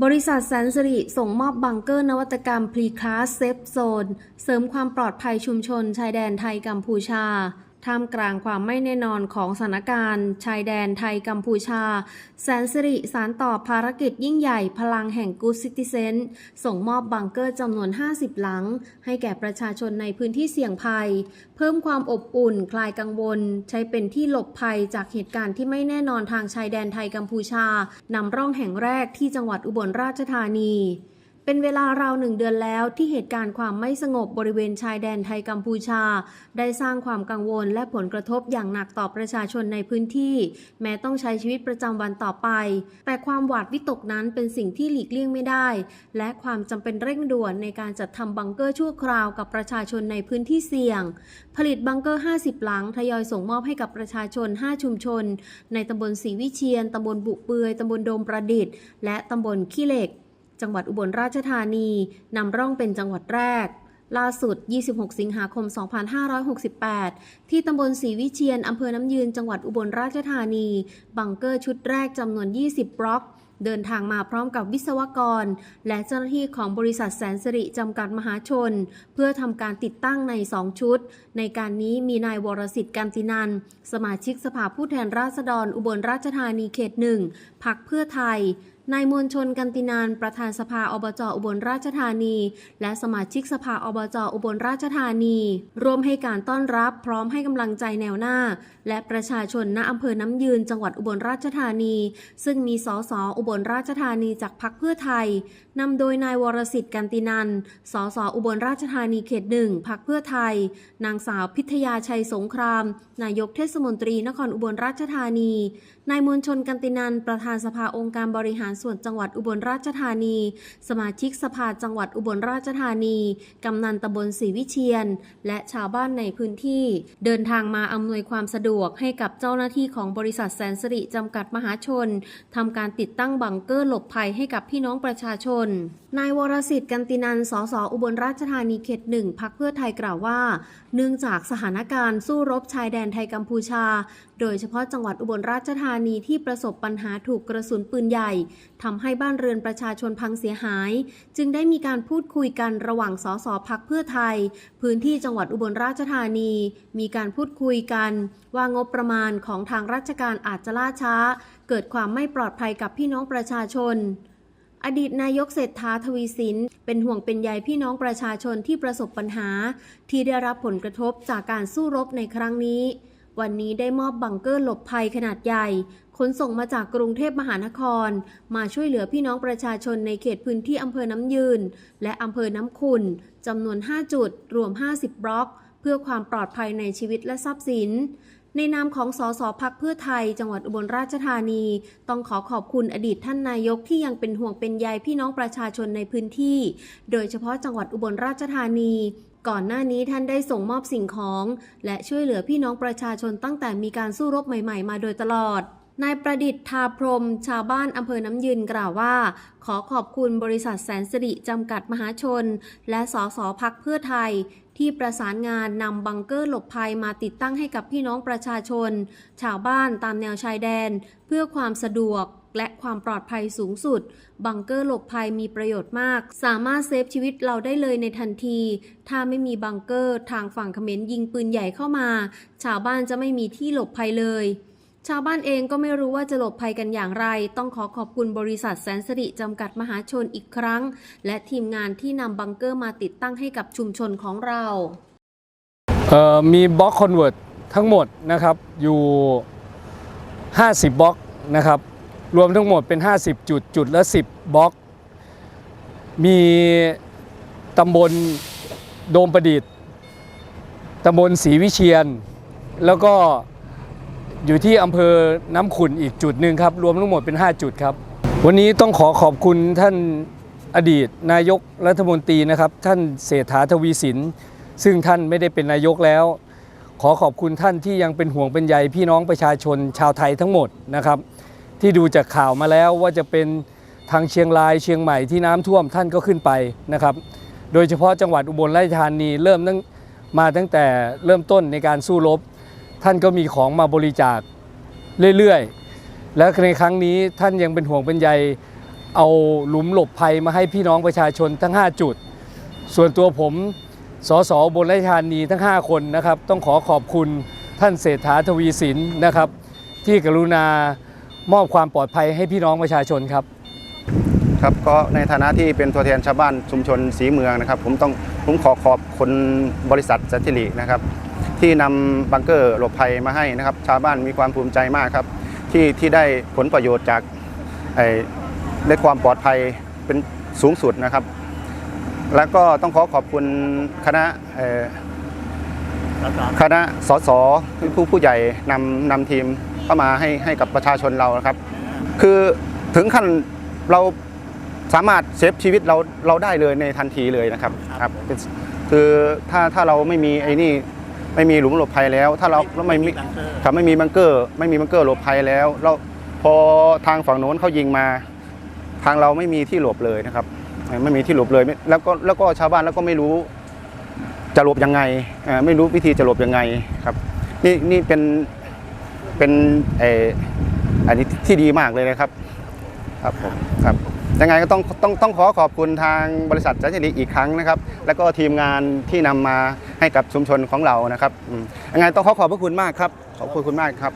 บริษัทแสนสิริส่งมอบบังเกอร์นวัตกรรมพรีคลาสเซฟโซน เสริมความปลอดภัยชุมชน ชายแดนไทยกัมพูชา ท่ามกลางความไม่แน่นอนของสถานการณ์ ชายแดนไทยกัมพูชา แสนสิริสารต่อภารกิจยิ่งใหญ่พลังแห่งกูซิติเซนส่งมอบบังเกอร์จำนวน 50 หลัง ให้แก่ประชาชนในพื้นที่เสี่ยงภัย เพิ่มความอบอุ่นคลายกังวล ใช้เป็นที่หลบภัยจากเหตุการณ์ที่ไม่แน่นอนทางชายแดนไทยกัมพูชานำร่องแห่งแรกที่จังหวัดอุบลราชธานี เป็นเวลาราวหนึ่งเดือนแล้วที่เหตุการณ์ความไม่สงบบริเวณชายแดนไทยกัมพูชา ได้สร้างความกังวลและผลกระทบอย่างหนักต่อประชาชนในพื้นที่ แม้ต้องใช้ชีวิตประจำวันต่อไป แต่ความหวาดวิตกนั้นเป็นสิ่งที่หลีกเลี่ยงไม่ได้ และความจำเป็นเร่งด่วนในการจัดทำบังเกอร์ชั่วคราวกับประชาชนในพื้นที่เสี่ยง ผลิตบังเกอร์ 50 หลังทยอยส่งมอบให้กับประชาชน 5 ชุมชน ในตำบลศรีวิเชียนตำบลบุเปือยตำบลโดมประดิษฐ์และตำบลขี้เหล็ก จังหวัดอุบลราชธานีนำร่องเป็นจังหวัดแรก ล่าสุด 26 สิงหาคม 2568 ที่ตำบลศรีวิเชียนอำเภอน้ำยืน จังหวัดอุบลราชธานี บังเกอร์ชุดแรกจำนวน 20 บล็อกเดินทางมาพร้อมกับวิศวกร และเจ้าหน้าที่ของบริษัทแสนสิริจำกัดมหาชน เพื่อทำการติดตั้งใน 2 ชุด ในการนี้มีนายวรสิทธิ์กันตินัน สมาชิกสภาผู้แทนราษฎรอุบลราชธานีเขตหนึ่งพักเพื่อไทย นายมวลชนกันตินานประธานสภาอบจอุบลราชธานี และสมาชิกสภาอบจอุบลราชธานี ร่วมให้การต้อนรับพร้อมให้กำลังใจแนวหน้า และประชาชนณอำเภอน้ำยืนจังหวัดอุบลราชธานี ซึ่งมีสสอุบลราชธานีจากพรรคเพื่อไทยนำโดยนายวรสิทธิ์กันตินันสสอุบลราชธานีเขตหนึ่งพรรคเพื่อไทย นางสาวพิทยาชัยสงคราม นายกเทศมนตรีนครอุบลราชธานีนายมวลชนกันตินัน ประธานสภาองค์การบริหารส่วนจังหวัดอุบลราชธานี สมาชิกสภาจังหวัดอุบลราชธานี กำนันตำบลศรีวิเชียน และชาวบ้านในพื้นที่ เดินทางมาอำนวยความสะดวกให้กับเจ้าหน้าที่ของบริษัทแสนสิริจำกัดมหาชน ทำการติดตั้งบังเกอร์หลบภัยให้กับพี่น้องประชาชน นายวรสิทธิ์กันตินัน สสอุบลราชธานีเขตหนึ่งพักเพื่อไทยกล่าวว่า เนื่องจากสถานการณ์สู้รบชายแดนไทยกัมพูชา โดยเฉพาะจังหวัดอุบลราชธานีที่ประสบปัญหาถูกกระสุนปืนใหญ่ทำให้บ้านเรือนประชาชนพังเสียหาย จึงได้มีการพูดคุยกันระหว่างสสพักเพื่อไทย พื้นที่จังหวัดอุบลราชธานี มีการพูดคุยกัน ว่างบประมาณของทางราชการอาจจะล่าช้า เกิดความไม่ปลอดภัยกับพี่น้องประชาชนอดีตนายกเศรษฐาทวีสิน เป็นห่วงเป็นใยพี่น้องประชาชนที่ประสบปัญหา ที่ได้รับผลกระทบจากการสู้รบในครั้งนี้ วันนี้ได้มอบบังเกอร์หลบภัยขนาดใหญ่ขนส่งมาจากกรุงเทพมหานคร มาช่วยเหลือพี่น้องประชาชนในเขตพื้นที่อำเภอน้ำยืน และอำเภอน้ำขุนจำนวน 5 จุด รวม 50 บล็อก เพื่อความปลอดภัยในชีวิตและทรัพย์สินในนามของสสพักเพื่อไทย จังหวัดอุบลราชธานี ต้องขอขอบคุณอดีตท่านนายกที่ยังเป็นห่วงเป็นใยพี่น้องประชาชนในพื้นที่ โดยเฉพาะจังหวัดอุบลราชธานี ก่อนหน้านี้ท่านได้ส่งมอบสิ่งของ และช่วยเหลือพี่น้องประชาชนตั้งแต่มีการสู้รบใหม่ๆ มาโดยตลอดนายประดิษฐ์ทาพรม ชาวบ้านอำเภอน้ำยืนกล่าวว่า ขอขอบคุณบริษัทแสนสิริจำกัดมหาชน และสสพักเพื่อไทย ที่ประสานงานนำบังเกอร์หลบภัยมาติดตั้งให้กับพี่น้องประชาชน ชาวบ้านตามแนวชายแดน เพื่อความสะดวก และความปลอดภัยสูงสุด บังเกอร์หลบภัยมีประโยชน์มาก สามารถเซฟชีวิตเราได้เลยในทันที ถ้าไม่มีบังเกอร์ทางฝั่งเขมรยิงปืนใหญ่เข้ามา ชาวบ้านจะไม่มีที่หลบภัยเลยชาวบ้านเองก็ไม่รู้ว่าจะหลบภัยกันอย่างไร ต้องขอขอบคุณบริษัทแสนสิริจำกัดมหาชนอีกครั้ง และทีมงานที่นำบังเกอร์มาติดตั้งให้กับชุมชนของเราเอ่อมีบล็อกคอนเวิร์ตทั้งหมดนะครับอยู่ 50บล็อกนะครับ รวมทั้งหมดเป็น 50 จุดจุดละ 10 บล็อก มีตำบลโดมประดิษฐ์ตำบลศรีวิเชียน แล้วก็อยู่ที่อำเภอน้ำขุนอีกจุดหนึ่งครับ รวมทั้งหมดเป็น 5 จุดครับ วันนี้ต้องขอขอบคุณท่านอดีตนายกรัฐมนตรีนะครับ ท่านเศรษฐาทวีสิน ซึ่งท่านไม่ได้เป็นนายกแล้ว ขอขอบคุณท่านที่ยังเป็นห่วงเป็นใยพี่น้องประชาชนชาวไทยทั้งหมดนะครับ ที่ดูจากข่าวมาแล้วว่าจะเป็นทางเชียงรายเชียงใหม่ที่น้ำท่วมท่านก็ขึ้นไปนะครับ โดยเฉพาะจังหวัดอุบลราชธานีเริ่มตั้งมาตั้งแต่เริ่มต้นในการสู้รบ ท่านก็มีของมาบริจาคเรื่อยๆ และในครั้งนี้ท่านยังเป็นห่วงเป็นใยเอาหลุมหลบภัยมาให้พี่น้องประชาชนทั้ง 5 จุด ส่วนตัวผมสสอุบนราชธานีทั้ง 5 คนนะครับ ต้องขอขอบคุณท่านเศรษฐาทวีสินนะครับ ที่กรุณา มอบความปลอดภัยให้พี่น้องประชาชนครับครับก็ในฐานะที่เป็นตัวแทนชาวบ้านชุมชนสีเมืองนะครับ ผมต้องผมขอขอบคุณบริษัทสันติลินะครับ ที่นำบังเกอร์หลบภัยมาให้นะครับ ชาวบ้านมีความภูมิใจมากครับ ที่ที่ได้ผลประโยชน์จากไอ้ได้ความปลอดภัยเป็นสูงสุดนะครับ แล้วก็ต้องขอขอบคุณคณะคณะสสผู้ผู้ใหญ่นำนำทีม เข้ามาให้ให้กับประชาชนเรานะครับ คือถึงขั้นเราสามารถเซฟชีวิตเราเราได้เลยในทันทีเลยนะครับครับคือถ้าถ้าเราไม่มีไอ้นี่ไม่มีหลุมหลบภัยแล้ว ถ้าเราไม่มีครับไม่มีบังเกอร์ ไม่มีบังเกอร์หลบภัยแล้วเราพอทางฝั่งโน้นเขายิงมา ทางเราไม่มีที่หลบเลยนะครับ ไม่มีที่หลบเลย แล้วก็แล้วก็ชาวบ้านแล้วก็ไม่รู้ จะหลบยังไงไม่รู้วิธีจะหลบยังไงครับ นี่นี่เป็น เป็นไออันนี้ที่ดีมากเลยนะครับ ครับผมครับยังไงก็ต้องต้องต้องขอขอบคุณทางบริษัทจันทรีอีกครั้งนะครับ แล้วก็ทีมงานที่นำมาให้กับชุมชนของเรานะครับยังไงต้องขอขอบพระคุณมากครับ ขอบคุณคุณมากครับ